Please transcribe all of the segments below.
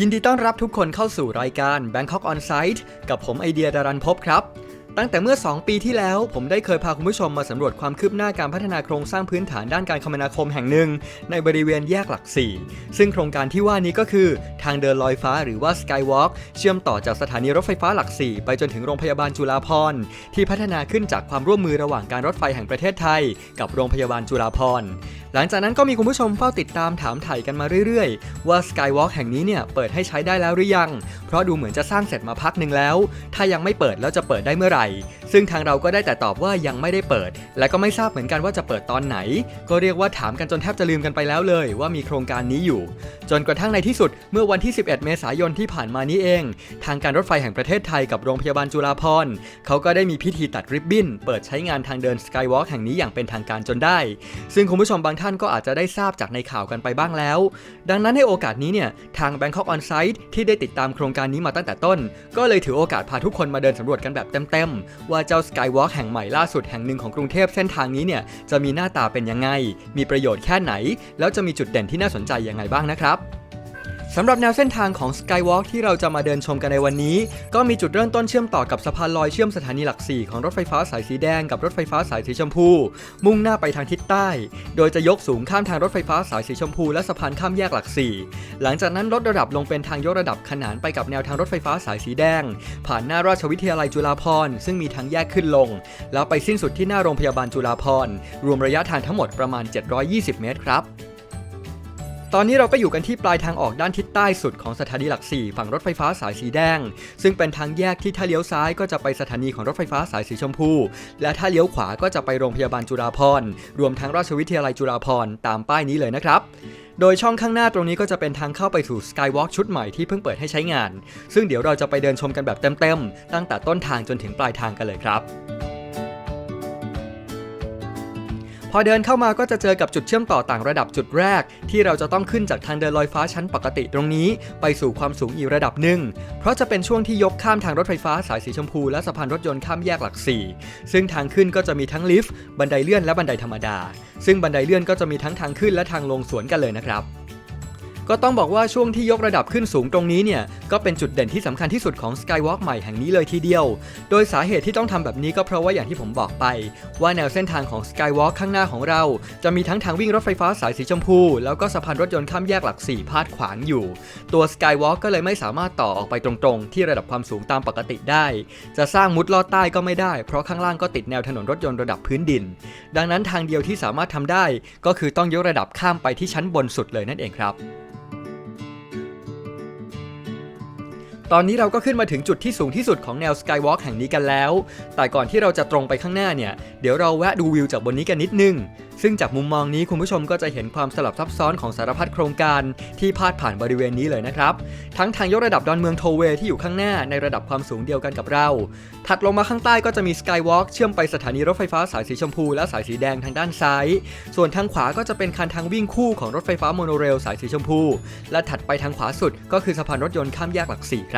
ยินดีต้อนรับทุกคนเข้าสู่รายการ Bangkok On Site กับผมไอเดียดารันพบครับ ตั้งแต่เมื่อ 2 ปีที่แล้ว ผมได้เคยพาคุณผู้ชมมาสำรวจความคืบหน้าการพัฒนาโครงสร้างพื้นฐานด้านการคมนาคมแห่งหนึ่ง ในบริเวณแยกหลัก 4 ซึ่งโครงการที่ว่านี้ก็คือ ทางเดินลอยฟ้าหรือว่า Skywalk เชื่อมต่อจากสถานีรถไฟฟ้าหลัก 4 ไปจนถึงโรงพยาบาลจุฬาภรณ์ที่พัฒนาขึ้นจากความร่วมมือระหว่างการรถไฟแห่งประเทศไทย กับโรงพยาบาลจุฬาภรณ์หลังจากนั้นก็มีคุณผู้ชมเฝ้าติดตามถามไถ่กันมาเรื่อยๆ ว่า Skywalk แห่งนี้เนี่ยเปิดให้ใช้ได้แล้วหรือยัง เพราะดูเหมือนจะสร้างเสร็จมาพักหนึ่งแล้ว ถ้ายังไม่เปิดแล้วจะเปิดได้เมื่อไหร่ ซึ่งทางเราก็ได้แต่ตอบว่ายังไม่ได้เปิด และก็ไม่ทราบเหมือนกันว่าจะเปิดตอนไหน ก็เรียกว่าถามกันจนแทบจะลืมกันไปแล้วเลย ว่ามีโครงการนี้อยู่ จนกระทั่งในที่สุดเมื่อวันที่ 11 เมษายนที่ผ่านมานี้เอง ทางการรถไฟแห่งประเทศไทยกับโรงพยาบาลจุฬาภรณ์เขาก็ได้มีพิธีตัดริบบิ้น เปิดใช้งานทางเดิน Skywalk แห่งนี้อย่างเป็นทางการจนได้ ซึ่งคุณผู้ชมบางท่านก็อาจจะได้ทราบจากในข่าวกันไปบ้างแล้ว ดังนั้นในโอกาสนี้เนี่ยทาง Bangkok On Site ที่ได้ติดตามโครงการนี้มาตั้งแต่ต้น ก็เลยถือโอกาสพาทุกคนมาเดินสำรวจกันแบบเต็มๆ ว่าเจ้า Skywalk แห่งใหม่ล่าสุดแห่งหนึ่งของกรุงเทพเส้นทางนี้เนี่ยจะมีหน้าตาเป็นยังไง มีประโยชน์แค่ไหน แล้วจะมีจุดเด่นที่น่าสนใจยังไงบ้างนะครับ สำหรับแนวเส้นทางของ Skywalk ที่เราจะมาเดินชมกันในวันนี้ ก็มีจุดเริ่มต้นเชื่อมต่อกับสะพานลอยเชื่อมสถานีหลัก 4 ของรถไฟฟ้าสายสีแดงกับรถไฟฟ้าสายสีชมพู มุ่งหน้าไปทางทิศใต้ โดยจะยกสูงข้ามทางรถไฟฟ้าสายสีชมพูและสะพานข้ามแยกหลัก 4 หลังจากนั้นลดระดับลงเป็นทางยกระดับขนานไปกับแนวทางรถไฟฟ้าสายสีแดง ผ่านหน้าราชวิทยาลัยจุฬาภรณ์ซึ่งมีทางแยกขึ้นลง แล้วไปสิ้นสุดที่หน้าโรงพยาบาลจุฬาภรณ์รวมระยะทางทั้งหมดประมาณ 720 เมตรครับ ตอนนี้เราก็อยู่กันที่ปลายทางออกด้านทิศใต้สุดของสถานีหลัก 4 ฝั่งรถไฟฟ้าสายสีแดง ซึ่งเป็นทางแยกที่ถ้าเลี้ยวซ้ายก็จะไปสถานีของรถไฟฟ้าสายสีชมพู และถ้าเลี้ยวขวาก็จะไปโรงพยาบาลจุฬาภรรวมทั้งราชวิทยาลัยจุฬาภรตามป้ายนี้เลยนะครับโดยช่องข้างหน้าตรงนี้ก็จะเป็นทางเข้าไปสู่ Skywalk ชุดใหม่ที่เพิ่งเปิดให้ใช้งาน ซึ่งเดี๋ยวเราจะไปเดินชมกันแบบเต็มๆ ตั้งแต่ต้นทางจนถึงปลายทางกันเลยครับ พอเดินเข้ามาก็จะเจอกับจุดเชื่อมต่อต่างระดับจุดแรก ที่เราจะต้องขึ้นจากทางเดินลอยฟ้าชั้นปกติตรงนี้ ไปสู่ความสูงอีกระดับหนึ่ง เพราะจะเป็นช่วงที่ยกข้ามทางรถไฟฟ้าสายสีชมพู และสะพานรถยนต์ข้ามแยกหลัก 4 ซึ่งทางขึ้นก็จะมีทั้งลิฟต์บันไดเลื่อนและบันไดธรรมดา ซึ่งบันไดเลื่อนก็จะมีทั้งทางขึ้นและทางลงสวนกันเลยนะครับ ก็ต้องบอกว่าช่วงที่ยกระดับขึ้นสูงตรงนี้เนี่ย ก็เป็นจุดเด่นที่สำคัญที่สุดของ Skywalk ใหม่แห่งนี้เลยทีเดียว โดยสาเหตุที่ต้องทำแบบนี้ก็เพราะว่าอย่างที่ผมบอกไป ว่าแนวเส้นทางของ Skywalk ข้างหน้าของเรา จะมีทั้งทางวิ่งรถไฟฟ้าสายสีชมพู แล้วก็สะพานรถยนต์ข้ามแยกหลัก4พาดขวางอยู่ ตัว Skywalk ก็เลยไม่สามารถต่อออกไปตรงๆ ที่ระดับความสูงตามปกติได้ จะสร้างมุดลอดใต้ก็ไม่ได้ เพราะข้างล่างก็ติดแนวถนนรถยนต์ระดับพื้นดิน ดังนั้นทางเดียวที่สามารถทำได้ ก็คือต้องยกระดับข้ามไปที่ชั้นบนสุดเลยนั่นเองครับ ตอนนี้เราก็ขึ้นมาถึงจุดที่สูงที่สุดของแนว Skywalk แห่งนี้กันแล้ว แต่ก่อนที่เราจะตรงไปข้างหน้าเนี่ย เดี๋ยวเราแวะดูวิวจากบนนี้กันนิดนึง ซึ่งจากมุมมองนี้คุณผู้ชมก็จะเห็นความสลับซับซ้อนของสารพัดโครงการที่พาดผ่านบริเวณนี้เลยนะครับ ทั้งทางยกระดับดอนเมืองโทเวที่อยู่ข้างหน้าในระดับความสูงเดียวกันกับเรา ถัดลงมาข้างใต้ก็จะมี Skywalk เชื่อมไปสถานีรถไฟฟ้าสายสีชมพูและสายสีแดงทางด้านซ้าย ส่วนทางขวาก็จะเป็นคันทางวิ่งคู่ของรถไฟฟ้าโมโนเรลสายสีชมพู และถัดไปทางขวาสุดก็คือสะพานรถยนต์ข้ามแยกหลักสี่ครับ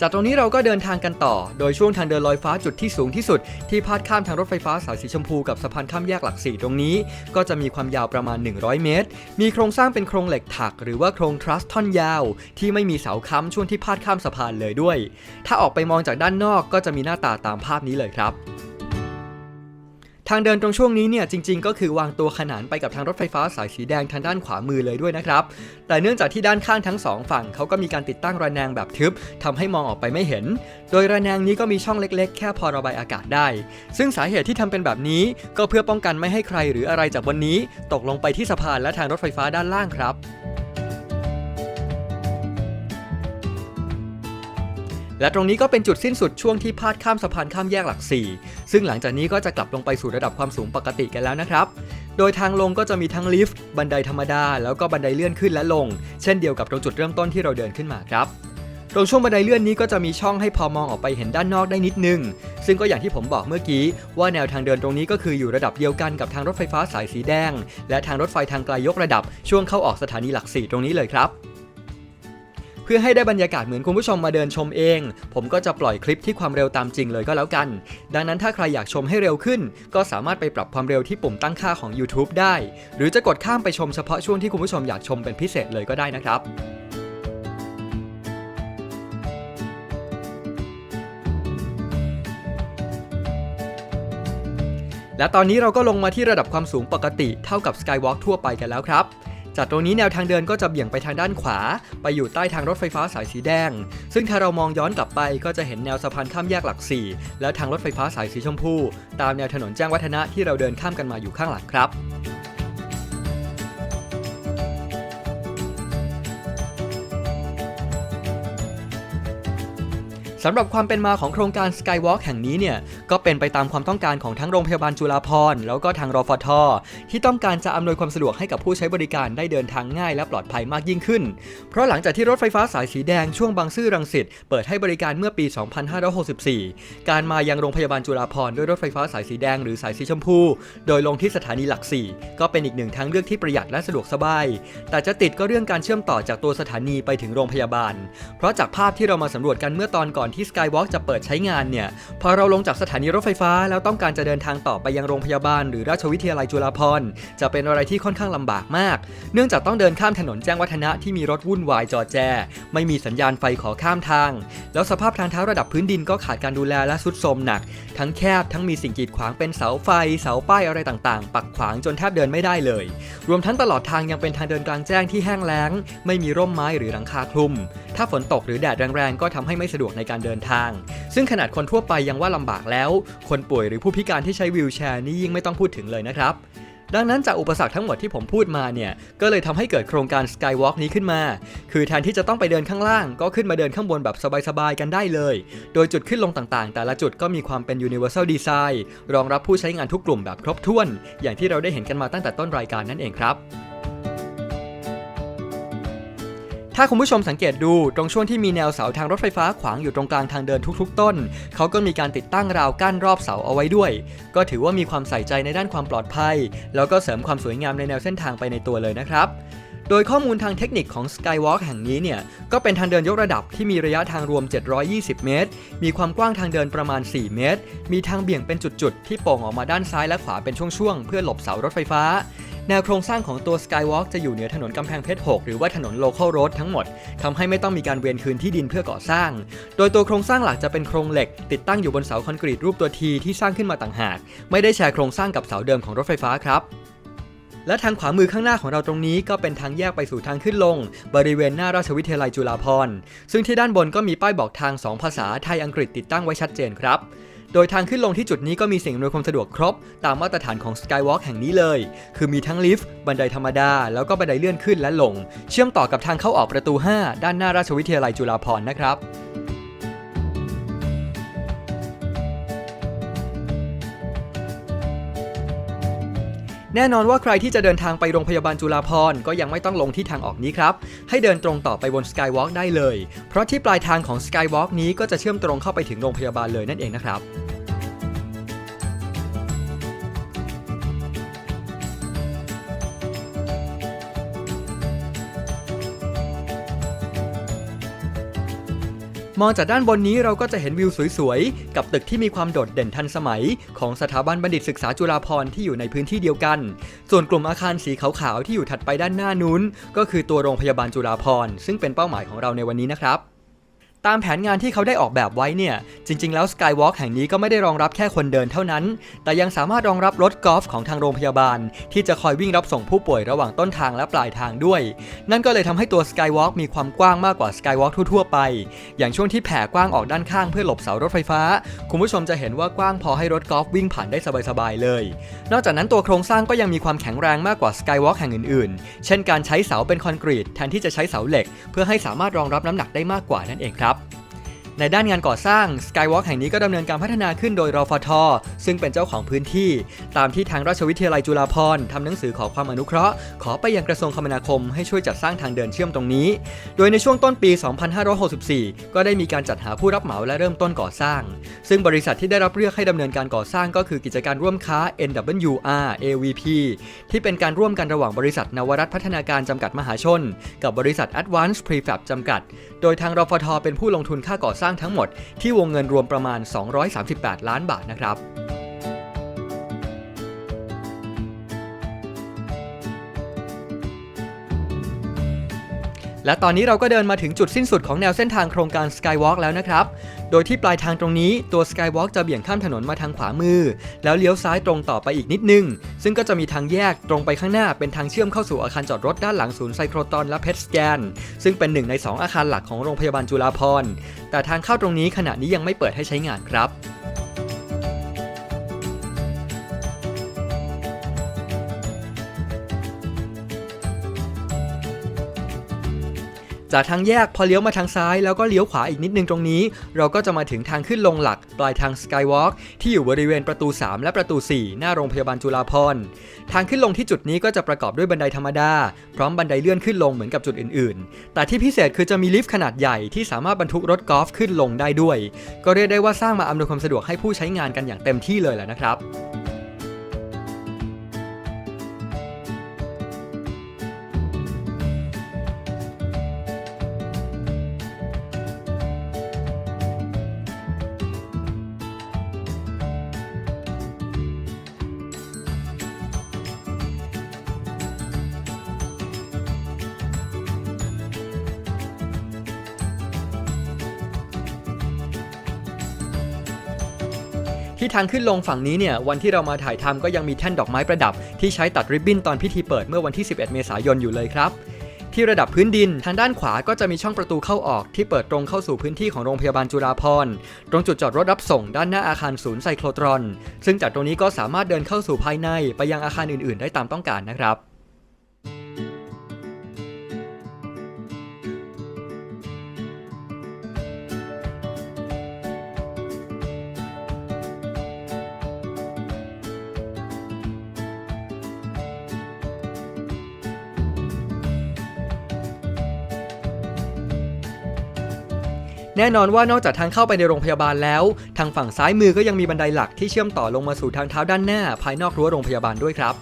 จากตรงนี้เราก็เดินทางกันต่อ โดยช่วงทางเดินลอยฟ้าจุดที่สูงที่สุด ที่พาดข้ามทางรถไฟฟ้าสายสีชมพูกับสะพานข้ามแยกหลักสี่ตรงนี้ ก็จะมีความยาวประมาณ 100 เมตร มีโครงสร้างเป็นโครงเหล็กถัก หรือว่าโครงทรัสท่อนยาว ที่ไม่มีเสาค้ำช่วงที่พาดข้ามสะพานเลยด้วย ถ้าออกไปมองจากด้านนอกก็จะมีหน้าตาตามภาพนี้เลยครับ ทางเดินตรงช่วงนี้เนี่ยจริง ๆ ก็คือวางตัวขนานไปกับทางรถไฟฟ้าสายสีแดงทางด้านขวามือเลยด้วยนะครับ แต่เนื่องจากที่ด้านข้างทั้งสองฝั่งเขาก็มีการติดตั้งระแนงแบบทึบทำให้มองออกไปไม่เห็น โดยระแนงนี้ก็มีช่องเล็กๆ แค่พอระบายอากาศได้ ซึ่งสาเหตุที่ทำเป็นแบบนี้ ก็เพื่อป้องกันไม่ให้ใครหรืออะไรจากบนนี้ ตกลงไปที่สะพานและทางรถไฟฟ้าด้านล่างครับ และตรงนี้ก็เป็นจุดสิ้นสุดช่วงที่พาดข้ามสะพานข้ามแยกหลัก 4 ซึ่งหลังจากนี้ก็จะกลับลงไปสู่ระดับความสูงปกติกันแล้วนะครับ โดยทางลงก็จะมีทั้งลิฟต์ บันไดธรรมดา แล้วก็บันไดเลื่อนขึ้นและลง เช่นเดียวกับตรงจุดเริ่มต้นที่เราเดินขึ้นมาครับตรงช่วงบันไดเลื่อนนี้ก็จะมีช่องให้พอมองออกไปเห็นด้านนอกได้นิดนึง ซึ่งก็อย่างที่ผมบอกเมื่อกี้ ว่าแนวทางเดินตรงนี้ก็คืออยู่ระดับเดียวกันกับทางรถไฟฟ้าสายสีแดง และทางรถไฟทางไกลยกระดับช่วงเข้าออกสถานีหลักสี่ตรงนี้เลยครับ เพื่อให้ได้บรรยากาศเหมือนคุณผู้ชมมาเดินชมเอง ผมก็จะปล่อยคลิปที่ความเร็วตามจริงเลยก็แล้วกัน ดังนั้นถ้าใครอยากชมให้เร็วขึ้น ก็สามารถไปปรับความเร็วที่ปุ่มตั้งค่าของ YouTube ได้ หรือจะกดข้ามไปชมเฉพาะช่วงที่คุณผู้ชมอยากชมเป็นพิเศษเลยก็ได้นะครับและตอนนี้เราก็ลงมาที่ระดับความสูงปกติเท่ากับ Skywalk ทั่วไปกันแล้วครับ จากตรงนี้แนวทางเดินก็จะเบี่ยงไปทางด้านขวา ไปอยู่ใต้ทางรถไฟฟ้าสายสีแดง ซึ่งถ้าเรามองย้อนกลับไปก็จะเห็นแนวสะพานข้ามแยกหลัก 4 และทางรถไฟฟ้าสายสีชมพู ตามแนวถนนแจ้งวัฒนะที่เราเดินข้ามกันมาอยู่ข้างหลังครับ สำหรับความเป็นมาของโครงการ Skywalk แห่งนี้เนี่ยก็เป็นไปตามความต้องการของทั้งโรงพยาบาลจุฬาภรณ์แล้วก็ทางรฟท ที่ต้องการจะอำนวยความสะดวกให้กับผู้ใช้บริการได้เดินทางง่ายและปลอดภัยมากยิ่งขึ้น เพราะหลังจากที่รถไฟฟ้าสายสีแดงช่วงบางซื่อรังสิตเปิดให้บริการเมื่อปี 2564 การมายังโรงพยาบาลจุฬาภรณ์ด้วยรถไฟฟ้าสายสีแดงหรือสายสีชมพู โดยลงที่สถานีหลัก 4 ก็เป็นอีกหนึ่งทางเลือกที่ประหยัดและสะดวกสบาย แต่จะติดก็เรื่องการเชื่อมต่อจากตัวสถานีไปถึงโรงพยาบาล เพราะจากภาพที่เรามาสำรวจกันเมื่อตอนก่อนที่ Skywalk จะเปิดใช้งานเนี่ย พอเราลงจากสถานีรถไฟฟ้า แล้วต้องการจะเดินทางต่อไปยังโรงพยาบาล หรือราชวิทยาลัยจุฬาภรณ์จะเป็นอะไรที่ค่อนข้างลำบากมาก เนื่องจากต้องเดินข้ามถนนแจ้งวัฒนะที่มีรถวุ่นวายจอแจ ไม่มีสัญญาณไฟขอข้ามทาง แล้วสภาพทางเท้าระดับพื้นดินก็ขาดการดูแลและสุดโทรมหนัก ทั้งแคบทั้งมีสิ่งกีดขวางเป็นเสาไฟ เสาป้ายอะไรต่างๆ ปักขวางจนแทบเดินไม่ได้เลย รวมทั้งตลอดทางยังเป็นทางเดินกลางแจ้งที่แห้งแล้ง ไม่มีร่มไม้หรือหลังคาคลุม ถ้าฝนตกหรือแดดแรงๆก็ทำให้ไม่สะดวกในการเดินทาง ซึ่งขนาดคนทั่วไปยังว่าลำบากแล้ว คนป่วยหรือผู้พิการที่ใช้วีลแชร์นี่ยิ่งไม่ต้องพูดถึงเลยนะครับดังนั้นจากอุปสรรคทั้งหมดที่ผมพูดมาเนี่ย ก็เลยทำให้เกิดโครงการ Skywalk นี้ขึ้นมา คือแทนที่จะต้องไปเดินข้างล่าง ก็ขึ้นมาเดินข้างบนแบบสบายๆกันได้เลย โดยจุดขึ้นลงต่างๆ แต่ละจุดก็มีความเป็น Universal Design รองรับผู้ใช้งานทุกกลุ่มแบบครบถ้วน อย่างที่เราได้เห็นกันมาตั้งแต่ต้นรายการนั่นเองครับ ถ้าคุณผู้ชมสังเกตดูตรงช่วงที่มีแนวเสาทางรถไฟฟ้าขวางอยู่ตรงกลางทางเดินทุก ๆ ต้น เขาก็มีการติดตั้งราวกั้นรอบเสาเอาไว้ด้วย ก็ถือว่ามีความใส่ใจในด้านความปลอดภัย แล้วก็เสริมความสวยงามในแนวเส้นทางไปในตัวเลยนะครับโดยข้อมูลทางเทคนิคของ Skywalk แห่งนี้เนี่ย ก็เป็นทางเดินยกระดับที่มีระยะทางรวม 720 เมตร มีความกว้างทางเดินประมาณ 4 เมตร มีทางเบี่ยงเป็นจุดๆ ที่โป่งออกมาด้านซ้ายและขวาเป็นช่วงๆ เพื่อหลบเสารถไฟฟ้า แนวโครงสร้างของตัว Skywalk จะอยู่เหนือถนนกำแพงเพชร 6 หรือว่าถนน Local Road ทั้งหมดทำให้ไม่ต้องมีการเวียนคืนที่ดินเพื่อก่อสร้าง โดยตัวโครงสร้างหลักจะเป็นโครงเหล็ก ติดตั้งอยู่บนเสาคอนกรีตรูปตัวทีที่สร้างขึ้นมาต่างหาก ไม่ได้แชร์โครงสร้างกับเสาเดิมของรถไฟฟ้าครับและทางขวามือข้างหน้าของเราตรงนี้ก็เป็นทางแยกไปสู่ทางขึ้นลง บริเวณหน้าราชวิทยาลัยจุฬาภรณ์ซึ่งที่ด้านบนก็มีป้ายบอกทาง 2 ภาษาไทยอังกฤษติดตั้งไว้ชัดเจนครับ โดยทางขึ้นลงที่จุดนี้ก็มีสิ่งอำนวยความสะดวกครบ ตามมาตรฐานของ Skywalk แห่งนี้เลย คือมีทั้งลิฟต์ บันไดธรรมดา แล้วก็บันไดเลื่อนขึ้นและลง เชื่อมต่อกับทางเข้าออกประตู 5 ด้านหน้าราชวิทยาลัยจุฬาภรณ์นะครับแน่นอนว่าใครที่จะเดินทางไปโรงพยาบาลจุฬาภรณ์ก็ยังไม่ต้องลงที่ทางออกนี้ครับ ให้เดินตรงต่อไปบน Skywalk ได้เลย เพราะที่ปลายทางของ Skywalk นี้ก็จะเชื่อมตรงเข้าไปถึงโรงพยาบาลเลยนั่นเองนะครับ มองจากด้านบนนี้เราก็จะเห็นวิวสวยๆ กับตึกที่มีความโดดเด่นทันสมัย ของสถาบันบัณฑิตศึกษาจุฬาภรณ์ที่อยู่ในพื้นที่เดียวกัน ส่วนกลุ่มอาคารสีขาวๆที่อยู่ถัดไปด้านหน้านู้น ก็คือตัวโรงพยาบาลจุฬาภรณ์ซึ่งเป็นเป้าหมายของเราในวันนี้นะครับ ตามแผนงานที่เขาได้ออกแบบไว้เนี่ย จริง ๆ แล้ว Skywalk แห่งนี้ก็ไม่ได้รองรับแค่คนเดินเท่านั้น แต่ยังสามารถรองรับรถกอล์ฟของทางโรงพยาบาล ที่จะคอยวิ่งรับส่งผู้ป่วยระหว่างต้นทางและปลายทางด้วย นั่นก็เลยทำให้ตัว Skywalk มีความกว้างมากกว่า Skywalk ทั่ว ๆ ไป อย่างช่วงที่แผ่กว้างออกด้านข้างเพื่อหลบเสารถไฟฟ้า คุณผู้ชมจะเห็นว่ากว้างพอให้รถกอล์ฟวิ่งผ่านได้สบาย ๆ เลย นอกจากนั้นตัวโครงสร้างก็ยังมีความแข็งแรงมากกว่า Skywalk แห่งอื่น ๆ เช่น การใช้เสาเป็นคอนกรีตแทนที่จะใช้เสาเหล็ก เพื่อให้สามารถรองรับน้ำหนักได้มากกว่านั่นเองครับ 감사합니다. ในด้านงานก่อสร้าง Skywalk แห่งนี้ก็ดำเนินการพัฒนาขึ้นโดยรฟท ซึ่งเป็นเจ้าของพื้นที่ ตามที่ทางราชวิทยาลัยจุฬาภรณ์ทำหนังสือขอความอนุเคราะห์ ขอไปยังกระทรวงคมนาคมให้ช่วยจัดสร้างทางเดินเชื่อมตรงนี้ โดยในช่วงต้นปี 2564 ก็ได้มีการจัดหาผู้รับเหมาและเริ่มต้นก่อสร้าง ซึ่งบริษัทที่ได้รับเลือกให้ดำเนินการก่อสร้างก็คือกิจการร่วมค้า NWR AVP ที่เป็นการร่วมกันระหว่างบริษัทนวรัฐพัฒนาการจำกัดมหาชน กับบริษัท Advance Prefab จำกัด โดยทางรฟทเป็นผู้ลงทุนค่าก่อสร้างทั้งหมดที่วงเงินรวมประมาณ 238 ล้านบาทนะครับและตอนนี้เราก็เดินมาถึงจุดสิ้นสุดของแนวเส้นทางโครงการ Skywalk แล้วนะครับ โดยที่ปลายทางตรงนี้ตัว Skywalk จะเบี่ยงข้ามถนนมาทางขวามือ แล้วเลี้ยวซ้ายตรงต่อไปอีกนิดนึง ซึ่งก็จะมีทางแยกตรงไปข้างหน้าเป็นทางเชื่อมเข้าสู่อาคารจอดรถด้านหลังศูนย์ไซโครตอนและเพชรสแกน ซึ่งเป็นหนึ่งใน 2 อาคารหลักของโรงพยาบาลจุฬาภรณ์แต่ทางเข้าตรงนี้ขณะนี้ยังไม่เปิดให้ใช้งานครับ จากทางแยกพอเลี้ยวมาทางซ้ายแล้วก็เลี้ยวขวาอีกนิดนึงตรงนี้ เราก็จะมาถึงทางขึ้นลงหลัก ปลายทาง Skywalk ที่อยู่บริเวณประตู 3 และประตู 4 หน้าโรงพยาบาลจุฬาภรณ์ทางขึ้นลงที่จุดนี้ก็จะประกอบด้วยบันไดธรรมดา พร้อมบันไดเลื่อนขึ้นลงเหมือนกับจุดอื่น ๆ แต่ที่พิเศษคือจะมีลิฟต์ขนาดใหญ่ที่สามารถบรรทุกรถกอล์ฟขึ้นลงได้ด้วย ก็เรียกได้ว่าสร้างมาอำนวยความสะดวกให้ผู้ใช้งานกันอย่างเต็มที่เลยแหละนะครับ ที่ทางขึ้นลงฝั่งนี้เนี่ยวันที่เรามาถ่ายทำก็ยังมีแท่นดอกไม้ประดับ ที่ใช้ตัดริบบิ้นตอนพิธีเปิดเมื่อวันที่ 11 เมษายนอยู่เลยครับ ที่ระดับพื้นดินทางด้านขวาก็จะมีช่องประตูเข้าออกที่เปิดตรงเข้าสู่พื้นที่ของโรงพยาบาลจุฬาภรณ์ตรงจุดจอดรถรับส่งด้านหน้าอาคารศูนย์ไซโครตรอน ซึ่งจากตรงนี้ก็สามารถเดินเข้าสู่ภายในไปยังอาคารอื่น ๆ ได้ตามต้องการนะครับ แน่นอนว่านอกจากทางเข้าไปในโรงพยาบาลแล้ว ทางฝั่งซ้ายมือก็ยังมีบันไดหลักที่เชื่อมต่อลงมาสู่ทางเท้าด้านหน้า ภายนอกรั้วโรงพยาบาลด้วยครับ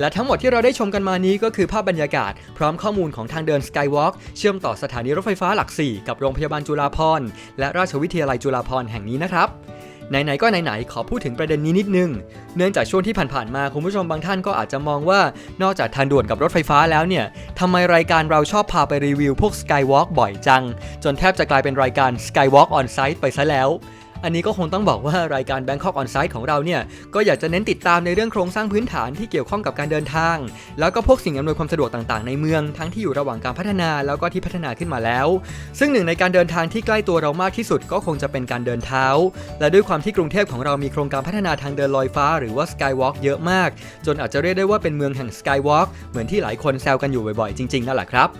และทั้งหมดที่เราได้ชมกันมานี้ก็คือภาพบรรยากาศ พร้อมข้อมูลของทางเดิน Skywalk เชื่อมต่อสถานีรถไฟฟ้าหลัก 4 กับโรงพยาบาลจุฬาภรณ์และราชวิทยาลัยจุฬาภรณ์แห่งนี้นะครับไหนๆก็ไหนๆ ขอพูดถึงประเด็นนี้นิดนึง เนื่องจากช่วงที่ผ่านๆมาคุณผู้ชมบางท่านก็อาจจะมองว่านอกจากทางด่วนกับรถไฟฟ้าแล้วเนี่ยทำไมรายการเราชอบพาไปรีวิวพวก Skywalk บ่อยจัง จนแทบจะกลายเป็นรายการ Skywalk on Site ไปซะแล้ว อันนี้ก็คงต้องบอกว่ารายการ Bangkok On Site ของเราเนี่ยก็อยากจะเน้นติดตามในเรื่องโครงสร้างพื้นฐานที่เกี่ยวข้องกับการเดินทาง แล้วก็พวกสิ่งอำนวยความสะดวกต่างๆในเมืองทั้งที่อยู่ระหว่างการพัฒนาแล้วก็ที่พัฒนาขึ้นมาแล้ว ซึ่งหนึ่งในการเดินทางที่ใกล้ตัวเรามากที่สุดก็คงจะเป็นการเดินเท้า และด้วยความที่กรุงเทพของเรามีโครงการพัฒนาทางเดินลอยฟ้า หรือว่า Skywalk เยอะมาก จนอาจจะเรียกได้ว่าเป็นเมืองแห่ง Skywalk เหมือนที่หลายคนแซวกันอยู่บ่อยๆ จริงๆนั่นแหละครับ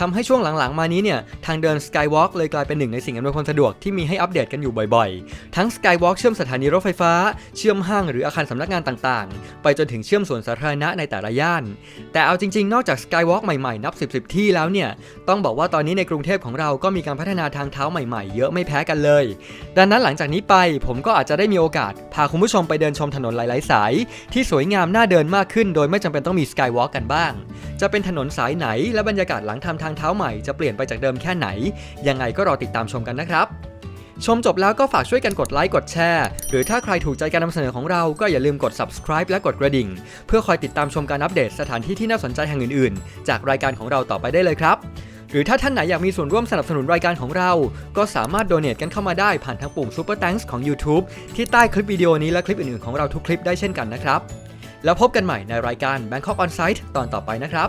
ทำให้ช่วงหลังๆ มานี้เนี่ย ทางเดิน Skywalk เลยกลายเป็นหนึ่งในสิ่งอำนวยความสะดวกที่มีให้อัปเดตกันอยู่บ่อยๆ ทั้ง Skywalk เชื่อมสถานีรถไฟฟ้า เชื่อมห้างหรืออาคารสำนักงานต่างๆ ไปจนถึงเชื่อมสวนสาธารณะในแต่ละย่าน แต่เอาจริงๆ นอกจาก Skywalk ใหม่ๆ นับ 10 10 ที่แล้วเนี่ย ต้องบอกว่าตอนนี้ในกรุงเทพของเราก็มีการพัฒนาทางเท้าใหม่ๆ เยอะไม่แพ้กันเลย ดังนั้นหลังจากนี้ไปผมก็อาจจะได้มีโอกาส พาคุณผู้ชมไปเดินชมถนนหลายๆ สาย ที่สวยงามน่าเดินมากขึ้น โดยไม่จำเป็นต้องมี Skywalk กันบ้าง จะเป็นถนนสายไหนและบรรยากาศหลังทำทางเท้าใหม่จะเปลี่ยนไปจากเดิมแค่ไหน ยังไงก็รอติดตามชมกันนะครับ ชมจบแล้วก็ฝากช่วยกันกดไลค์กดแชร์ หรือถ้าใครถูกใจการนำเสนอของเราก็อย่าลืมกด subscribe และกดกระดิ่ง เพื่อคอยติดตามชมการอัปเดตสถานที่ที่น่าสนใจแห่งอื่นๆ จากรายการของเราต่อไปได้เลยครับหรือถ้าท่านไหนอยากมีส่วนร่วมสนับสนุนรายการของเรา ก็สามารถโดเน a t กันเข้ามาได้ผ่านทางปุ่ม Super Thanks ของ YouTube ที่ใต้คลิปวิดีโอนี้และคลิปอื่นๆของเราทุกคลิปได้เช่นกันนะครับ แล้วพบกันใหม่ในรายการ Bangkok On Site ตอนต่อไปนะครับ